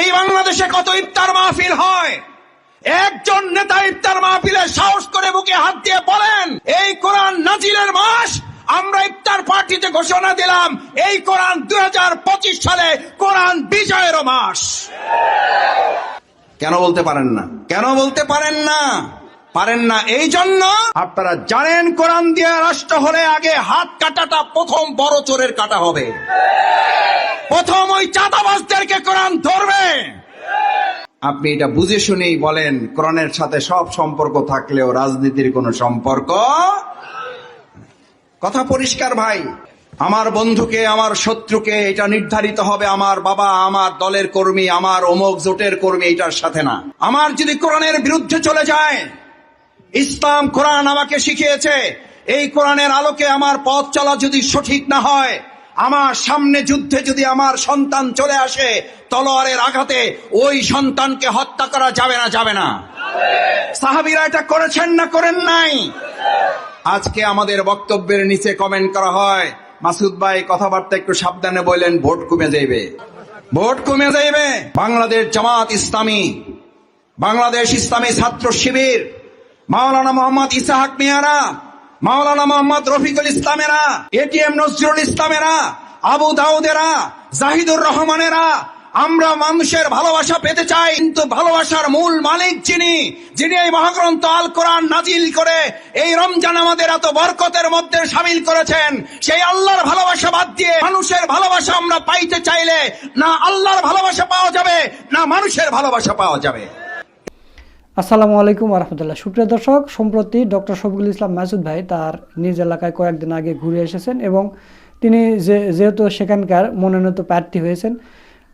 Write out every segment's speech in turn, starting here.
এই বাংলাদেশে কত ইফতার মাহফিল হয়? একজন নেতা ইফতার মাহফিলে সাহস করে বুকে হাত দিয়ে বলেন, এই কোরআন নাজিলের মাস, আমরা ইফতার পার্টিতে ঘোষণা দিলাম, এই কোরআন দু হাজার পঁচিশ সালে কোরআন বিজয়েরও মাস। কেন বলতে পারেন না? কেন বলতে পারেন না? পারেন না এই জন্য আপনারা জানেন, কোরআন দিয়ে রাষ্ট্র হলে আগে হাত কাটাটা প্রথম বড় চোরের কাটা হবে। প্রথম ওই চাঁদাবাজদেরকে কোরআন ধরবে। আপনি এটা বুঝে শুনেই বলেন, কোরআনের সাথে সব সম্পর্ক থাকলেও রাজনীতির কোনো সম্পর্ক কথা পরিষ্কার ভাই, আমার বন্ধুকে, আমার শত্রুকে এটা নির্ধারিত হবে আমার বাবা, আমার দলের কর্মী, আমার অমোক জোটের কর্মী, এটার সাথে না। আমার যদি কোরআনের বিরুদ্ধে চলে যায়, ইসলাম কোরআন আমাকে শিখিয়েছে, এই কোরআনের আলোকে আমার পথ চলা যদি সঠিক না হয় আমার সামনে যুদ্ধে যদি আমার সন্তান চলে আসে, তলোয়ারের আঘাতে ওই সন্তানকে হত্যা করা যাবে না যাবে না। সাহাবিরা এটা করেছেন না করেন নাই? আজকে আমাদের বক্তব্যের নিচে কমেন্ট করা হয়। মাসুদ ভাই, কথাবার্তা একটু সাবধানে বললেন, ভোট কমে যাইবে। ভোট কমে যাইবে। বাংলাদেশ জামাত ইসলামী, বাংলাদেশ ইসলামী ছাত্র শিবির, মাওলানা মোহাম্মদ ইসাহাক মিয়ারা মাওলানা মোহাম্মদ রফিকুল ইসলামেরা এটিএম নজরুল ইসলামেরা, আবু দাউদেরা, জাহিদুর রহমানেরা, আমরা মানুষের ভালোবাসা পেতে চাই, কিন্তু ভালোবাসার মূল মালিক যিনি যিনি এই মহাগ্রন্থ আল কোরআন নাজিল করে এই রমজান আমাদের এত বরকতের মধ্যে সামিল করেছেন, সেই আল্লাহর ভালোবাসা বাদ দিয়ে মানুষের ভালোবাসা আমরা পাইতে চাইলে না আল্লাহর ভালোবাসা পাওয়া যাবে, না মানুষের ভালোবাসা পাওয়া যাবে। আসসালামু আলাইকুম রহমতুল্লাহ সুপ্রিয় দর্শক, সম্প্রতি ডক্টর শফিকুল ইসলাম মাসুদ ভাই তার নিজ এলাকায় কয়েকদিন আগে ঘুরে এসেছেন এবং তিনি যে, যেহেতু সেখানকার মনোনীত প্রার্থী হয়েছেন,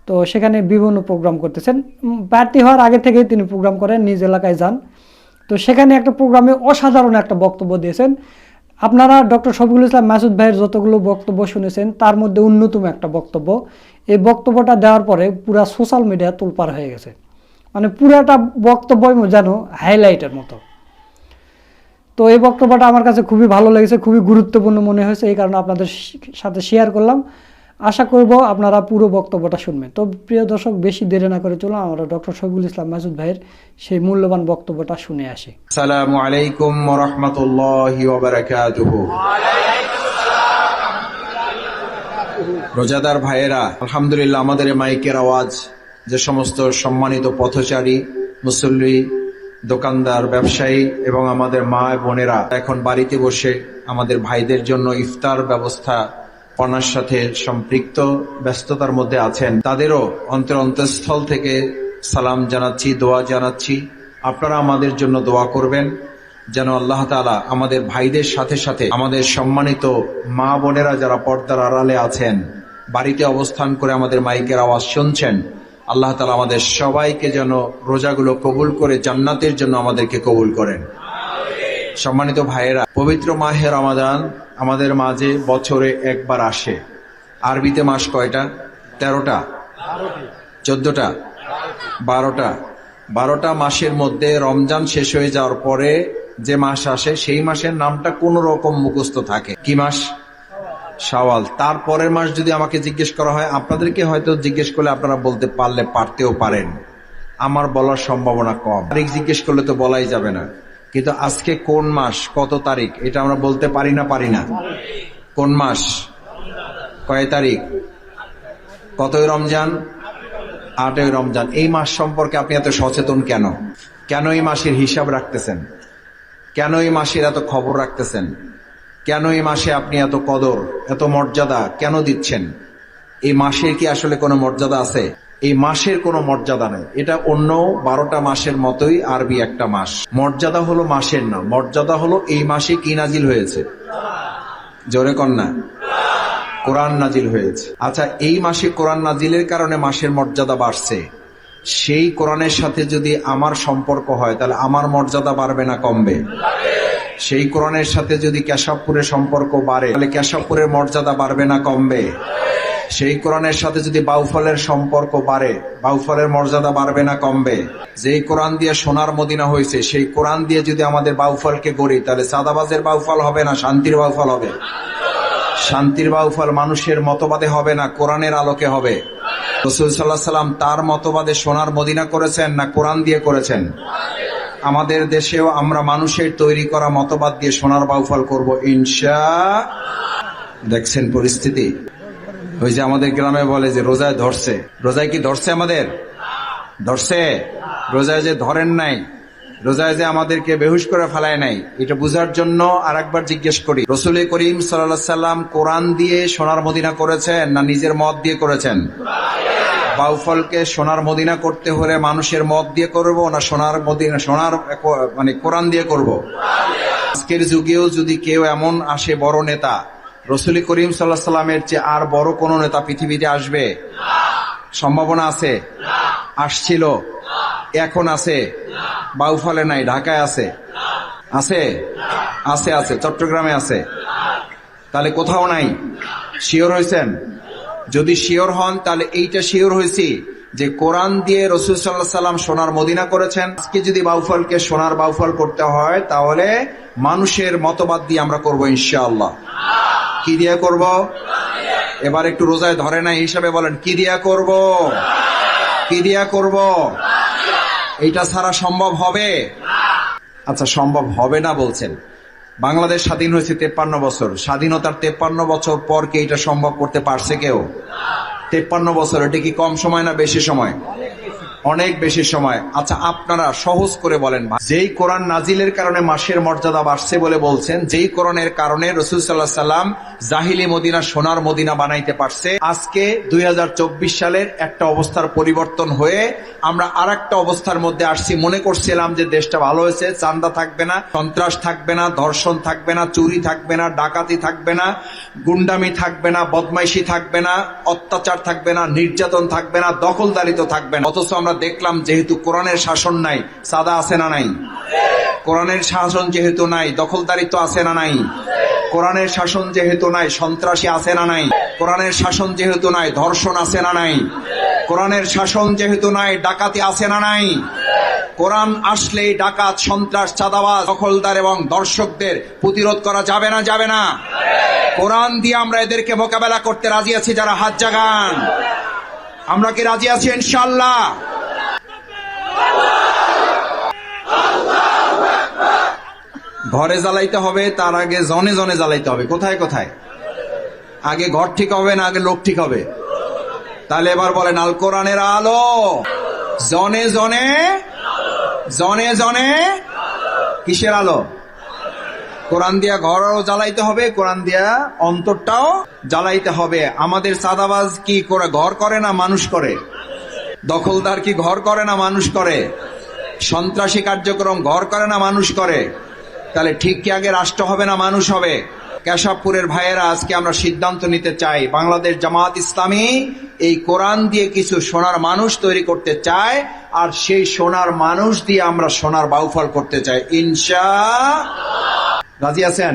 তো সেখানে বিভিন্ন প্রোগ্রাম করতেছেন। প্রার্থী হওয়ার আগে থেকেই তিনি প্রোগ্রাম করেন, নিজ এলাকায় যান। তো সেখানে একটা প্রোগ্রামে অসাধারণ একটা বক্তব্য দিয়েছেন। আপনারা ডক্টর শফিকুল ইসলাম মাসুদ ভাইয়ের যতগুলো বক্তব্য শুনেছেন, তার মধ্যে অন্যতম একটা বক্তব্য। এই বক্তব্যটা দেওয়ার পরে পুরা সোশ্যাল মিডিয়া তোলপার হয়ে গেছে। মানে পুরাটা বক্তব্যই যেন হাইলাইটের মতো। তো এই বক্তব্যটা আমার কাছে খুবই ভালো লেগেছে, খুবই গুরুত্বপূর্ণ মনে হয়েছে, এই কারণে আপনাদের সাথে শেয়ার করলাম। আশা করব আপনারা পুরো বক্তব্যটা শুনবেন। তো প্রিয় দর্শক, বেশি দেরি না করে চলুন, আমরা ডক্টর শফিকুল ইসলাম মাসুদ ভাইয়ের সেই মূল্যবান বক্তব্যটা শুনে আসি। আসসালামু আলাইকুম রহমতুল্লাহি রোজাদার ভাইয়েরা, আলহামদুলিল্লাহ আমাদের মাইকের আওয়াজ যে সমস্ত সম্মানিত পথচারী, মুসল্লি, দোকানদার, ব্যবসায়ী এবং আমাদের মা বোনেরা এখন বাড়িতে বসে আমাদের ভাইদের জন্য ইফতার ব্যবস্থা পনার সাথে সম্পৃক্ত, ব্যস্ততার মধ্যে আছেন। তাদেরও অন্তর অন্তঃস্থল থেকে সালাম জানাচ্ছি, দোয়া জানাচ্ছি। আপনারা আমাদের জন্য দোয়া করবেন, যেন আল্লাহ তালা আমাদের ভাইদের সাথে সাথে আমাদের সম্মানিত মা বোনেরা যারা পর্দার আড়ালে আছেন, বাড়িতে অবস্থান করে আমাদের মাইকের আওয়াজ শুনছেন আল্লাহ তালা আমাদের সবাইকে যেন রোজাগুলো কবুল করে জান্নাতের জন্য আমাদেরকে কবুল করেন। সম্মানিত ভাইয়েরা, পবিত্র মাহে রমাদান আমাদের মাঝে বছরে একবার আসে। আরবিতে মাস কয়টা? তেরোটা। চোদ্দটা। বারোটা। বারোটা মাসের মধ্যে রমজান শেষ হয়ে যাওয়ার পরে যে মাস আসে, সেই মাসের নামটা কোন রকম মুখস্থ থাকে। কি মাস? শাওয়াল, তারপরের মাস যদি আমাকে জিজ্ঞেস করা হয়, আপনাদেরকে হয়তো জিজ্ঞেস করলে আপনারা বলতে পারলে পারতেও পারেন। আমার বলার সম্ভাবনা কম। তারিখ জিজ্ঞেস করলে তো বলাই যাবে না। কিন্তু আজকে কোন মাস, কত তারিখ, এটা আমরা বলতে পারি না পারি না। কোন মাস? কয় তারিখ? কতই রমজান? আটই রমজান। এই মাস সম্পর্কে আপনি এত সচেতন কেন? কেন এই মাসের হিসাব রাখতেছেন? কেন এই মাসের এত খবর রাখতেছেন? কেন এই মাসে আপনি এত কদর, এত মর্যাদা কেন দিচ্ছেন? এই মাসের কি আসলে কোনো মর্যাদা আছে? এই মাসের কোনো মর্যাদা নেই। এটা অন্য বারোটা মাসের মতোই আরবি একটা মাস। মর্যাদা হলো মাসের না মর্যাদা হলো এই মাসে কি নাজিল হয়েছে। জোরে কন্যা কোরআন নাজিল হয়েছে। আচ্ছা এই মাসে কোরআন নাজিলের কারণে মাসের মর্যাদা বাড়ছে। সেই কোরআনের সাথে যদি আমার সম্পর্ক হয়, তাহলে আমার মর্যাদা বাড়বে না, কমবে? সেই কোরআনের সাথে যদি কেশবপুরের সম্পর্ক বাড়ে, তাহলে কেশবপুরের মর্যাদা বাড়বে না কমবে? সেই কোরআনের সাথে যদি বাউফলের সম্পর্ক বাড়ে, বাউফলের মর্যাদা বাড়বে না কমবে? যেই কোরআন দিয়ে সোনার মদিনা হয়েছে, সেই কোরআন দিয়ে যদি আমাদের বাউফলকে গড়ি, তাহলে সাদাবাজের বাউফল হবে না, শান্তির বাউফল হবে? শান্তির বাউফল মানুষের মতবাদে হবে না, কোরআনের আলোকে হবে? রসুল সাল্লাহ সাল্লাম তার মতবাদে সোনার মদিনা করেছেন না কোরআন দিয়ে করেছেন? আমাদের দেশেও আমরা মানুষের তৈরি করা মতবাদ দিয়ে সোনার বাউফল করব, ইনশা দেখছেন পরিস্থিতি। ওই যে আমাদের গ্রামে বলে যে, রোজায় ধরছে। রোজায় কি ধরছে আমাদের? ধরছে। রোজায় যে ধরেন নাই, রোজায় যে আমাদেরকে বেহুশ করে ফেলায় নাই, এটা বুঝার জন্য আর একবার জিজ্ঞেস করি রসুল করিম সাল্লাম কোরআন দিয়ে সোনার মদিনা করেছেন না নিজের মত দিয়ে করেছেন? বাউফলকে সোনার মদিনা করতে হলে মানুষের মত দিয়ে করব না সোনার মদিনা, সোনার মানে কোরআন দিয়ে করব? আজকের যুগেও যদি কেউ এমন আসে বড় নেতা, রসুল করিম সাল্লাহ সাল্লামের চেয়ে আর বড় কোন নেতা পৃথিবীতে আসবে? সম্ভাবনা আছে? আসছিল। এখন আছে? বাউফলে নাই, ঢাকায় আছে? আছে? আছে আছে, চট্টগ্রামে আছে। তাহলে কোথাও নাই? শিওর হয়েছেন? যদি শিওর হন, তাহলে এইটা শিওর হয়েছি যে কোরআন দিয়ে রসুল সাল্লাহ সাল্লাম সোনার মদিনা করেছেন। আজকে যদি বাউফলকে সোনার বাউফল করতে হয়, তাহলে মানুষের মতবাদ দিয়ে আমরা করব ইনশাআল্লাহ। কি দিয়ে করব? এবার একটু রোজায় ধরে না হিসাবে বলেন, কি দিয়া করব? কি দিয়া করব? এইটা ছাড়া সম্ভব হবে? আচ্ছা সম্ভব হবে না বলছেন। বাংলাদেশ স্বাধীন হয়েছে তেপ্পান্ন বছর। স্বাধীনতার তেপ্পান্ন বছর পর কি এটা সম্ভব করতে পারছে কেউ? তেপ্পান্ন বছর, এটা কি কম সময় না বেশি সময়? অনেক বেশি সময়। আচ্ছা আপনারা সহজ করে বলেন যেই কোরআন নাজিলের কারণে মাসের মর্যাদা বাড়ছে বলে বলছেন, যেই কোরআনের কারণে রসুল সাল্লাহ সাল্লাম জাহিলি মদিনা, সোনার মদিনা বানাইতে পারছে, আজকে দুই সালের একটা অবস্থার পরিবর্তন হয়ে আমরা আর একটা অবস্থার মধ্যে আসছি। মনে করছিলাম যে দেশটা ভালো হয়েছে চান্দা থাকবে না, সন্ত্রাস থাকবে না, ধর্ষণ থাকবে না, চুরি থাকবে না, ডাকাতি থাকবে না, গুন্ডামি থাকবে না, বদমাইশি থাকবে না, অত্যাচার থাকবে না, নির্যাতন থাকবে না, দখলদারিত্ব থাকবে না। অথচ আমরা দেখলাম যেহেতু কোরআনের শাসন নাই, সাদা আছে না নাই? কোরআনের শাসন যেহেতু নাই, দখলদারিত্ব আছে না নাই? কোরআনের শাসন যেহেতু নাই, সন্ত্রাসী আছে না নাই? কোরআনের শাসন যেহেতু নাই, ধর্ষণ আছে না নাই? কোরআনের শাসন যেহেতু নাই, ডাকাতি আছে না নাই? কোরআন আসলেই ডাকাত, সন্ত্রাস, চাঁদাবাজ, দখলদার এবং দর্শকদের প্রতিরোধ করা যাবে না যাবে না? কোরআন দিয়ে আমরা এদেরকে মোকাবেলা করতে রাজি আছি যারা হাত জাগান। আমরা কি রাজি আছি ইনশাল্লাহ ঘরে জ্বালাইতে হবে, তার আগে জনে জনে জ্বালাইতে হবে। কোথায় কোথায়? আগে ঘর ঠিক হবে না আগে লোক ঠিক হবে? তাহলে এবার বলেন, আল কোরআনের আলো। জনে জনে জনে জনে, কিসের আলো? কোরআন দিয়া ঘরও জ্বালাইতে হবে, কোরআন দিয়া অন্তরটাও জ্বালাইতে হবে। আমাদের সাদাবাজ কি করে ঘর করে না মানুষ করে? দখলদার কি ঘর করে না মানুষ করে? সন্ত্রাসী কার্যক্রম ঘর করে না মানুষ করে? তাহলে ঠিক কি আগে রাষ্ট্র হবে না মানুষ হবে? কেশবপুরের ভাইয়েরা আজকে আমরা সিদ্ধান্ত নিতে চাই। বাংলাদেশ জামাত ইসলামী এই কোরআন দিয়ে কিছু সোনার মানুষ তৈরি করতে চায়, আর সেই সোনার মানুষ দিয়ে আমরা সোনার বাউফল করতে চাই। ইনশা রাজি আছেন?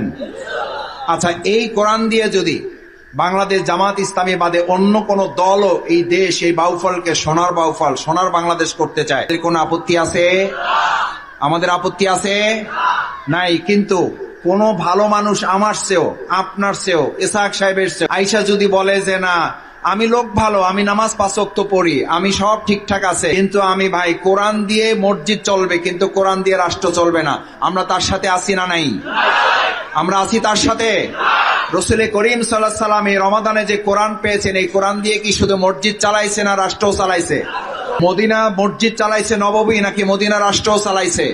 আচ্ছা এই কোরআন দিয়ে যদি বাংলাদেশ জামাত ইসলামী বাদে অন্য কোন দলও এই দেশ এই বাউফলকে সোনার বাউফল, সোনার বাংলাদেশ করতে চায় কোনো আপত্তি আছে? আমাদের আপত্তি আছে? নাই, কিন্তু কোন ভালো মানুষ আমার চেয়েও, আপনার চেয়েও এসাক সাহেবের চেয়েও। আইসা যদি বলে যে, না, আমি লোক ভালো, আমি নামাজ পাঁচক তো পড়ি, আমি সব ঠিকঠাক আছে, কিন্তু আমি ভাই কোরআন দিয়ে মসজিদ চলবে, কিন্তু কোরআন দিয়ে রাষ্ট্র চলবে না, আমরা তার সাথে আসি না নাই? আমরা আছি তার সাথে? রসুলে করিম সাল্লাহ সাল্লাম এই রমাদানে যে কোরআন পেয়েছেন, এই কোরআন দিয়ে কি শুধু মসজিদ চালাইছে না রাষ্ট্র চালাইছে? মদিনা মসজিদ চালাইছে নববী, নাকি মদিনা রাষ্ট্র চালাইছে?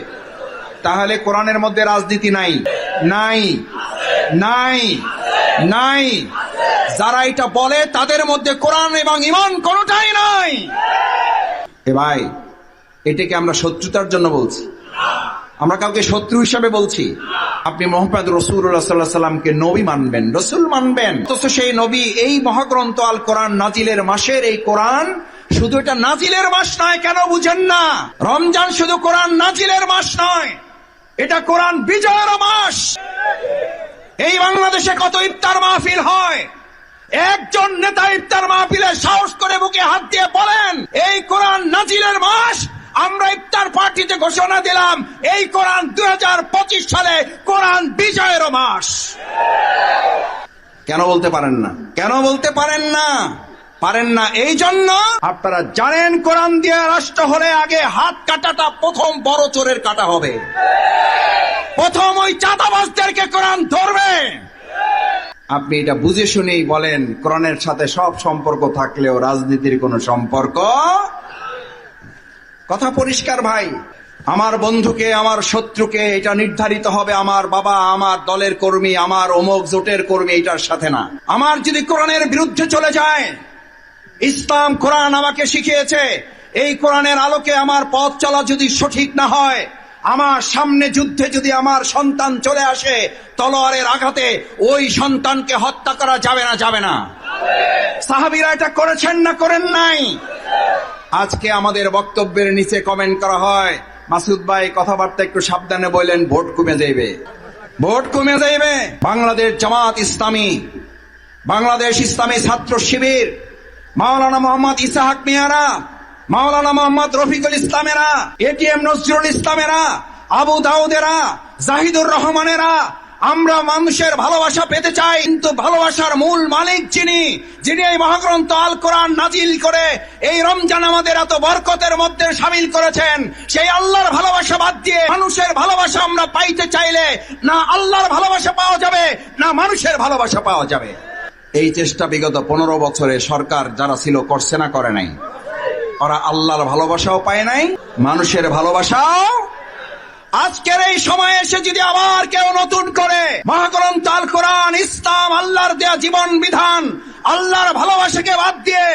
তাহলে কোরআনের মধ্যে রাজনীতি নাই। নাই। নাই। নাই। যারা এটা বলে, তাদের মধ্যে কোরআন এবং ইমান কোনটাই নাই। এ ভাই, এটাকে আমরা শত্রুতার জন্য বলছি। আমরা কাউকে শত্রু হিসাবে বলছি। আপনি মোহাম্মদ সাল্লাহ সাল্লামকে নবী মানবেন, রসুল মানবেন। অথচ সেই নবী এই মহাগ্রন্থ আল কোরআন নাজিলের মাসের এই কোরআন শুধু এটা নাজিলের মাস নয়, কেন বুঝেন না? রমজান শুধু কোরআন নাজিলের মাস নয়। এটা কোরআন বিজয়ের মাস। এই বাংলাদেশে কত ইফতার মাহফিল হয়? একজন নেতা ইফতার মাহফিলে সাহস করে বুকে হাত দিয়ে বলেন, এই কোরআন নাজিলের মাস, আমরা ইফতার পার্টিতে ঘোষণা দিলাম, এই কোরআন দু হাজার পঁচিশ সালে কোরআন বিজয়ের মাস। কেন বলতে পারেন না? কেন বলতে পারেন না? পারেন না। এই জন্য আপনারা জানেন, কোরআন দিয়ে রাষ্ট্র হলে আগে হাত কাটাটা প্রথম বড় চোরের কাটা হবে। প্রথম ওই চাঁদাবাজদেরকে কোরআন ধরবে। আপনি এটা বুঝে শুনেই বলেন, কোরআনের সাথে সব সম্পর্ক থাকলেও রাজনীতির কোনো সম্পর্ক কথা পরিষ্কার ভাই? আমার বন্ধুকে, আমার শত্রুকে এটা নির্ধারিত হবে, আমার বাবা, আমার দলের কর্মী, আমার অমুক জোটের কর্মী, এটার সাথে না। আমার যদি কোরআনের বিরুদ্ধে চলে যায় ইসলাম কোরআন আমাকে শিখিয়েছে। এই কোরআনের আলোকে আমার পথ চলা যদি সঠিক না হয়, আমার সামনে যুদ্ধে যদি আমার সন্তান চলে আসে তলোয়ারের আঘাতে, ওই সন্তানকে হত্যা করা যাবে না যাবে না। সাহাবিরা এটা করেছেন না করেন নাই? আজকে আমাদের বক্তব্যের নিচে কমেন্ট করা হয়। মাসুদ ভাই কথাবার্তা একটু সাবধানে বললেন, ভোট কমে যাইবে। ভোট কমে যাইবে। বাংলাদেশ জামাত ইসলামী, বাংলাদেশ ইসলামী ছাত্র শিবির মাওলানা মোহাম্মদ ইসাহাক মিয়ারা, মাওলানা মোহাম্মদ রফিকুল ইসলামেরা এটিএম নজরুল ইসলামেরা, আবু দাউদেরা, জাহিদুর রহমানেরা, আমরা মানুষের ভালোবাসা পেতে চাই, কিন্তু ভালোবাসার মূল মালিক যিনি যিনি এই মহাগ্রন্থ আল কোরআন নাজিল করে এই রমজান আমাদের এত বরকতের মধ্যে সামিল করেছেন, সেই আল্লাহর ভালোবাসা বাদ দিয়ে মানুষের ভালোবাসা আমরা পাইতে চাইলে না আল্লাহর ভালোবাসা পাওয়া যাবে, না মানুষের ভালোবাসা পাওয়া যাবে। এই চেষ্টা বিগত পনেরো বছরে সরকার যারা ছিল করছে না, করে নাই। ওরা আল্লাহর ভালোবাসাও পায় নাই, মানুষের ভালোবাসাও। আজকের এই সময়ে এসে যদি আবার কেউ নতুন করে মহাকরণ তাল কোরআন ইসলাম, আল্লাহর দেয়া জীবন বিধান আল্লাহর ভালোবাসাকে বাদ দিয়ে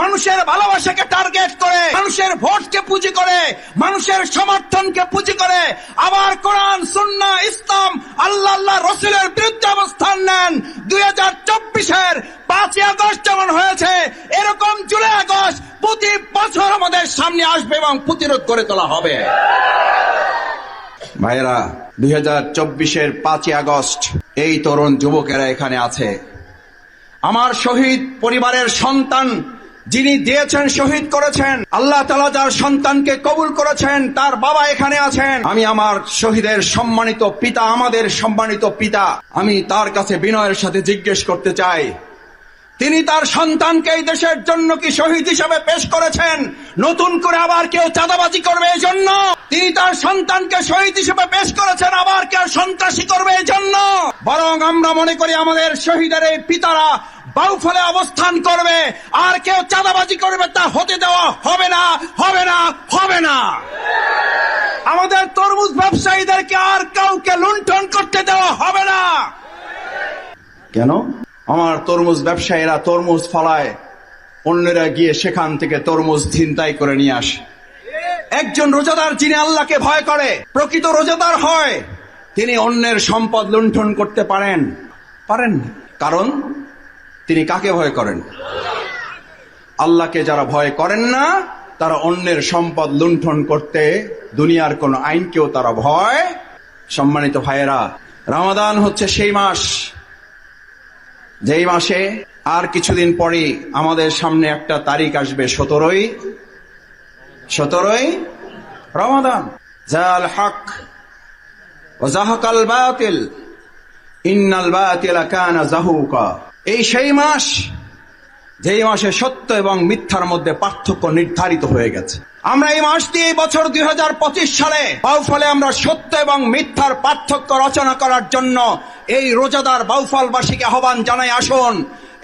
মানুষের ভালোবাসাকে টার্গেট করে, মানুষের ভোটকে পুঁজি করে, মানুষের সমর্থনকে পুঁজি করে, আবার কোরআন, সুন্না, ইসলাম, আল্লাহ আল্লাহ, রসুলের বিরুদ্ধে অবস্থান নেন। দুই হাজার চব্বিশের পাঁচই আগস্ট যেমন হয়েছে, এরকম জুলাই আগস্ট প্রতি বছর আমাদের সামনে আসবে এবং প্রতিরোধ করে তোলা হবে। ভাইরা দুই হাজার চব্বিশের পাঁচই আগস্ট এই তরুণ যুবকেরা এখানে আছে। আমার শহীদ পরিবারের সন্তান যিনি দিয়েছেন, শহীদ করেছেন, আল্লাহ তালা যার সন্তানকে কবুল করেছেন, তার বাবা এখানে আছেন। আমি আমার শহীদের সম্মানিত পিতা, আমাদের সম্মানিত পিতা। আমি তার কাছে বিনয়ের সাথে জিজ্ঞেস করতে চাই। তিনি তার সন্তানকে এই দেশের জন্য কি শহীদ হিসেবে পেশ করেছেন? নতুন করে আবার কেউ চাঁদাবাজি করবে এই জন্য তিনি তার সন্তানকে শহীদ হিসেবে পেশ করেছেন, আবার কেউ সন্ত্রাসী করবে এই জন্য বরং আমরা মনে করি আমাদের শহীদের এই পিতারা বাউফলে অবস্থান করবে। আর কেউ চাঁদাবাজি করবে তা হতে দেওয়া হবে না হবে না হবে না। আমাদের তরমুজ ব্যবসায়ীদেরকে আর কাউকে লুণ্ঠন করতে দেওয়া হবে না। কেন? আমার তরমুজ ব্যবসায়ীরা তরমুজ ফলায়, অন্যরা গিয়ে সেখান থেকে তরমুজ ছিনতাই করে নিয়ে আসে। একজন রোজাদার যিনি আল্লাহকে ভয় করে, প্রকৃত রোজাদার হয়, তিনি অন্যের সম্পদ লুণ্ঠন করতে পারেন। পারেন কারণ তিনি কাকে ভয় করেন? আল্লাহকে যারা ভয় করেন না, তারা অন্যের সম্পদ লুণ্ঠন করতে দুনিয়ার কোন আইনকেও তারা ভয়। সম্মানিত ভাইয়েরা, রামাদান হচ্ছে সেই মাস যেই মাসে আর কিছুদিন পরে আমাদের সামনে একটা তারিখ আসবে সতেরোই সতেরোই রমাদান। জাল হক জাহকাল বাতিল, ইন্নাল বাতিল কানা এই সেই মাস, যেই মাসে সত্য এবং মিথ্যার মধ্যে পার্থক্য নির্ধারিত হয়ে গেছে। আমরা এই মাস দিয়ে বছর দু হাজার পঁচিশ সালে, বাউফলে আমরা সত্য এবং মিথ্যার পার্থক্য রচনা করার জন্য এই রোজাদার বাউফলবাসীকে আহ্বান জানাই আসুন।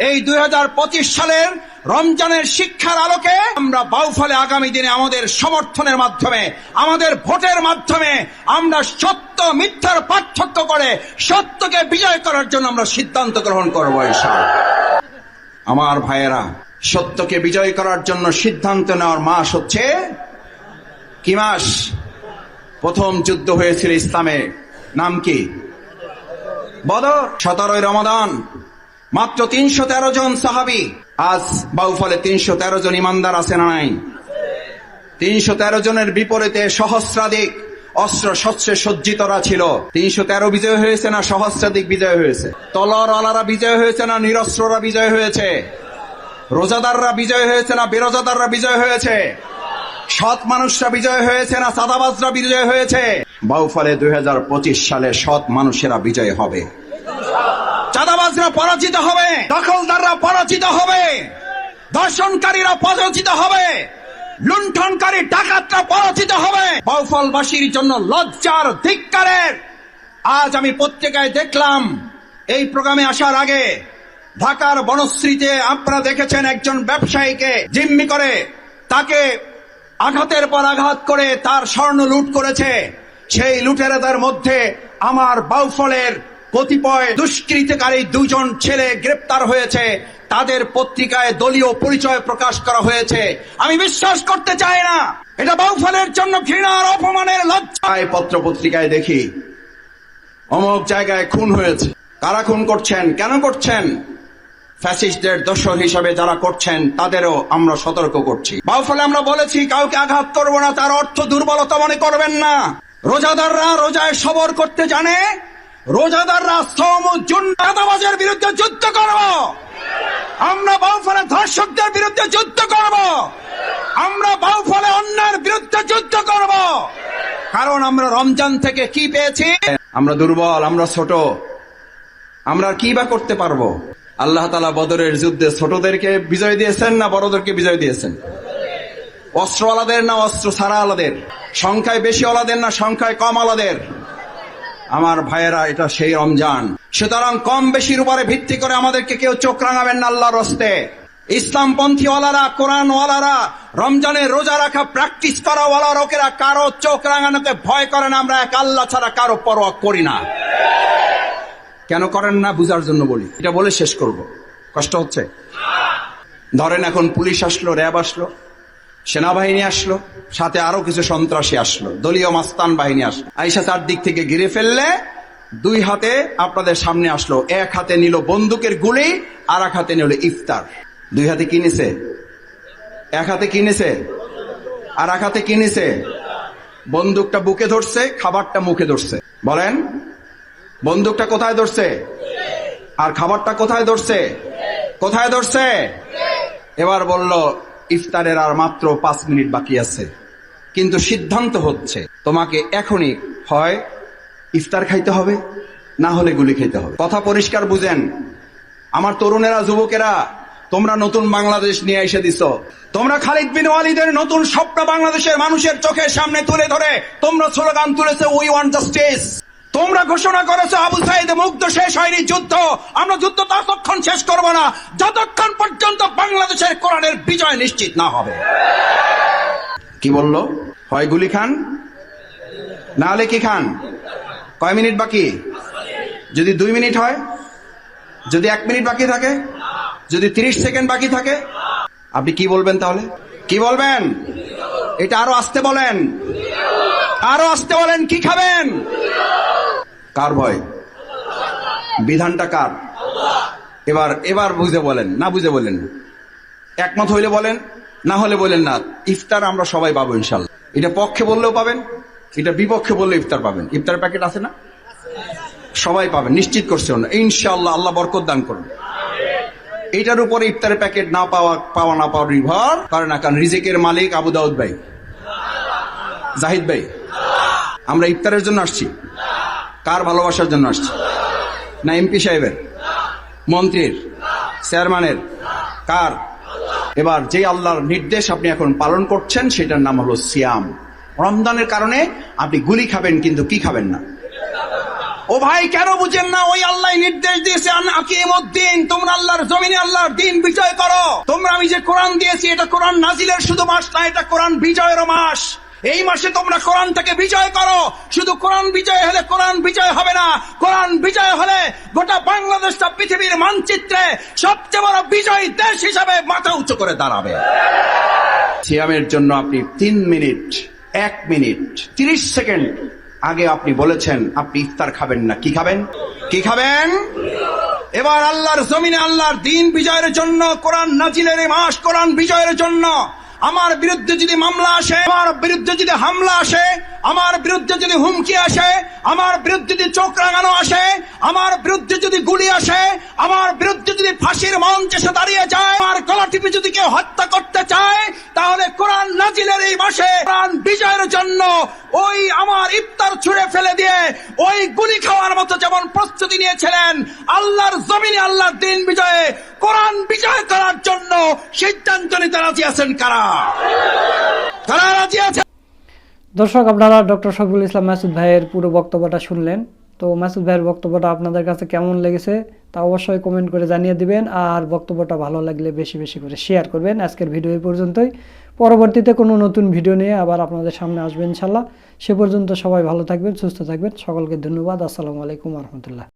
এই দু হাজার পঁচিশ সালের রমজানের শিক্ষার আলোকে আমরা বাউফলে আগামী দিনে আমাদের সমর্থনের মাধ্যমে, আমাদের ভোটের মাধ্যমে আমরা সত্য, মিথ্যার পার্থক্য করে সত্যকে বিজয় করার জন্য আমরা সিদ্ধান্ত গ্রহণ করব ইনশাআল্লাহ। আমার ভাইয়েরা সত্যকে বিজয় করার জন্য সিদ্ধান্ত নেওয়ার মাস হচ্ছে কি মাস? প্রথম যুদ্ধ হয়েছিল ইসলামে। নাম কি? বদর। সতেরোই রমাদান। মাত্র তিনশো তেরো জন সাহাবি। আজ বাউফলে তিনশো তেরো জন ইমানদার আছে না নাই? তিনশো তেরো জনের বিপরীতে সহস্রাধিক অস্ত্র শস্ত্রে সজ্জিতরা ছিল। তিনশো তেরো বিজয় হয়েছে না সহস্রাধিক বিজয় হয়েছে? তলরওয়ালারা বিজয় হয়েছে না নিরস্ত্ররা বিজয় হয়েছে? রোজাদাররা বিজয় হয়েছে না বেরোজাদাররা বিজয় হয়েছে? সৎ মানুষরা বিজয় হয়েছে না সাদাবাজরা বিজয় হয়েছে? বাউফলে দুই হাজার পঁচিশ সালে সৎ মানুষেরা বিজয় হবে। চাঁদাবাজরা পরাজিত হবে, দখলদাররা পরাজিত হবে দর্শনকারীরা পরাজিত হবে, লুণ্ঠনকারী ডাকাতরা পরাজিত হবে। বাউফলবাসীর জন্য লজ্জার ধিক্কারের। আজ আমি পত্রিকায় দেখলাম, এই প্রোগ্রামে আসার আগে ঢাকার বনশ্রীতে আপনারা দেখেছেন একজন ব্যবসায়ীকে জিম্মি করে। তাকে আঘাতের পর আঘাত করে তার স্বর্ণ লুট করেছে। সেই লুটেরাদের মধ্যে আমার বাউফলের কতিপয় দুষ্কৃতকারী দুজন ছেলে গ্রেপ্তার হয়েছে। তাদের পত্রিকায় দলীয় পরিচয় প্রকাশ করা হয়েছে। আমি বিশ্বাস করতে চাই না। এটা বাউফলের জন্য ঘৃণার, অপমানের লজ্জায় পত্র পত্রিকায় দেখি অমুক জায়গায় খুন হয়েছে। কারা খুন করছেন? কেন করছেন? ফ্যাসিস্টদের দোষর হিসাবে যারা করছেন, তাদেরও আমরা সতর্ক করছি। বাউফলে আমরা বলেছি, কাউকে আঘাত করব না, তার অর্থ দুর্বলতা মনে করবেন না। রোজাদাররা রোজায় সবর করতে জানে, রোজাদাররা শ্রম জুন্নাতাবাজের বিরুদ্ধে যুদ্ধ করব। আমরা বাউফলে ধর্ষকদের বিরুদ্ধে যুদ্ধ করব। আমরা বাউফলে অন্যায়ের বিরুদ্ধে যুদ্ধ করব। কারণ আমরা রমজান থেকে কি পেয়েছি? আমরা দুর্বল, আমরা ছোট। আমরা কি বা করতে পারব? আল্লাহ তালা বদরের যুদ্ধে ছোটদেরকে বিজয় দিয়েছেন না বড়দেরকে বিজয় দিয়েছেন? অস্ত্র আলাদের না অস্ত্র ছাড়া আলাদের? সংখ্যায় বেশি আলাদের না সংখ্যায় কম আলাদের? আমার ভাইয়েরা, এটা সেই রমজান। সুতরাং কম বেশির উপরে ভিত্তি করে আমাদেরকে কেউ চোখ রাঙাবেন না আল্লাহর রস্তে। ইসলামপন্থী ওয়ালারা কোরআন ওয়ালারা রমজানে রোজা রাখা, প্র্যাকটিস করা ওয়ালা লোকেরা কারও চোখ রাঙানোকে ভয় করে না। আমরা এক আল্লাহ ছাড়া কারও পরোয়া করি না। কেন করেন না বুঝার জন্য বলি। এটা বলে শেষ করব। কষ্ট হচ্ছে? ধরেন এখন পুলিশ আসলো, র্যাব আসলো, সেনাবাহিনী আসলো, সাথে আরও কিছু সন্ত্রাসী আসলো, দলীয় মাস্তান বাহিনী আসলো। আইসা চারদিক থেকে ঘিরে ফেললে দুই হাতে আপনাদের সামনে আসলো, এক হাতে নিল বন্দুকের গুলি, আর এক হাতে নিল ইফতার। দুই হাতে কিনেছে এক হাতে কিনেছে আর এক হাতে কিনেছে বন্দুকটা বুকে ধরছে, খাবারটা মুখে ধরছে। বলেন? বন্দুকটা কোথায় ধরছে? আর খাবারটা কোথায় ধরছে? কোথায় ধরছে? এবার বলল, ইফতারের আর মাত্র পাঁচ মিনিট বাকি আছে। কিন্তু সিদ্ধান্ত হচ্ছে, তোমাকে এখনই হয় ইফতার খাইতে হবে, না হলে গুলি খেতে হবে। কথা পরিষ্কার বুঝেন। আমার তরুণেরা, যুবকেরা, তোমরা নতুন বাংলাদেশ নিয়ে এসে দিছ। তোমরা খালিদ বিন ওয়ালিদের নতুন স্বপ্ন বাংলাদেশের মানুষের চোখের সামনে তুলে ধরে, তোমরা স্লোগান তুলেছে উই ওয়ান্ট জাস্টিস তোমরা ঘোষণা করেছ, আবু সাইদ মুগ্ধ শেষ হয়নি যুদ্ধ। আমরা যুদ্ধ ততক্ষণ শেষ করব না, যতক্ষণ পর্যন্ত বাংলাদেশের কোরআনের বিজয় নিশ্চিত না হবে। কি বলল? হয় গুলি খান? না হলে কি খান? কয় মিনিট বাকি? যদি দুই মিনিট হয়? যদি এক মিনিট বাকি থাকে? যদি তিরিশ সেকেন্ড বাকি থাকে? আপনি কি বলবেন তাহলে? কি বলবেন? এটা আরও আসতে বলেন। আরও আসতে বলেন, কি খাবেন? কার ভয়? বিধানটা কার? এবার এবার বুঝে বলেন, না বুঝে বলেন। একমত হইলে বলেন, না হলে বলেন না। ইফতার আমরা সবাই পাবো ইনশাল্লাহ। এটা পক্ষে বললেও পাবেন, এটা বিপক্ষে বললে ইফতার পাবেন। ইফতার প্যাকেট আছে না? সবাই পাবেন, নিশ্চিত করছে ইনশাল্লাহ আল্লাহ বরকত দান করুন। এটার উপরে ইফতারের প্যাকেট না পাওয়া পাওয়া না পাওয়া নির্ভর। করে না, কারণ রিজেকের মালিক আবু দাউদ ভাই। জাহিদ ভাই, আমরা ইফতারের জন্য আসছি। কার ভালোবাসার জন্য আসছি? না এমপি সাহেবের? মন্ত্রীর? চেয়ারম্যানের? কার? এবার যে আল্লাহর নির্দেশ আপনি এখন পালন করছেন, সেটার নাম হলো সিয়াম। রমজানের কারণে আপনি গুলি খাবেন, কিন্তু কি খাবেন না? ও ভাই, কেন বুঝেন না? ওই আল্লাহ নির্দেশ দিয়েছে আকিমুদ্দিন, তোমরা আল্লাহর জমিনে আল্লাহর দিন বিজয় করো। তোমরা আমি যে কোরআন দিয়েছি, এটা কোরআন নাজিলের শুধু মাস না, এটা কোরআন বিজয়ের মাস। এই মাসে তোমরা কোরআনটাকে বিজয় করো। শুধু কোরআন বিজয় হলে কোরআন বিজয় হবে না। কোরআন বিজয় হলে গোটা বাংলাদেশটা পৃথিবীর মানচিত্রে সবচেয়ে বড় বিজয়ী দেশ হিসাবে মাথা উঁচু করে দাঁড়াবে। সিয়ামের জন্য আপনি তিন মিনিট, এক মিনিট, তিরিশ সেকেন্ড আগে আপনি বলেছেন, আপনি ইফতার খাবেন না। কি খাবেন? কি খাবেন? এবার আল্লাহর জমিনে আল্লাহর দিন বিজয়ের জন্য, কোরআন নাজিলের মাস কোরআন বিজয়ের জন্য আমার বিরুদ্ধে যদি মামলা আসে আমার বিরুদ্ধে যদি হামলা আসে আমার বিরুদ্ধে যদি হুমকি আসে, আমার বিরুদ্ধে যদি চোখ রাঙানো আসে, আমার বিরুদ্ধে যদি গুলি আসে, আমার বিরুদ্ধে যদি ফাঁসির মঞ্চে দাঁড়িয়ে যায়, আমার গলা টিপে যদি কেউ হত্যা করতে চায়, তাহলে কোরআন নাজিলের এই মাসে কোরআন বিজয়ের জন্য ওই আমার ইফতার ছুঁড়ে ফেলে দিয়ে ওই গুলি খাওয়ার মতো যেমন প্রস্তুতি নিয়েছিলেন, আল্লাহর জমিনে আল্লাহর দিন বিজয়ে কোরআন বিজয় করার জন্য সিদ্ধান্ত নিতে রাজি আছেন কারা? কারা রাজি আছেন? দর্শক, আপনারা ডক্টর শফিকুল ইসলাম মাসুদ ভাইয়ের পুরো বক্তব্যটা শুনলেন। তো মাসুদ ভাইয়ের বক্তব্যটা আপনাদের কাছে কেমন লেগেছে তা অবশ্যই কমেন্ট করে জানিয়ে দিবেন। আর বক্তব্যটা ভালো লাগলে বেশি বেশি করে শেয়ার করবেন। আজকের ভিডিও এই পর্যন্তই। পরবর্তীতে কোনো নতুন ভিডিও নিয়ে আবার আপনাদের সামনে আসবেন ইনশাল্লাহ সে পর্যন্ত সবাই ভালো থাকবেন, সুস্থ থাকবেন। সকলকে ধন্যবাদ। আসসালামু আলাইকুম রহমতুল্লাহ।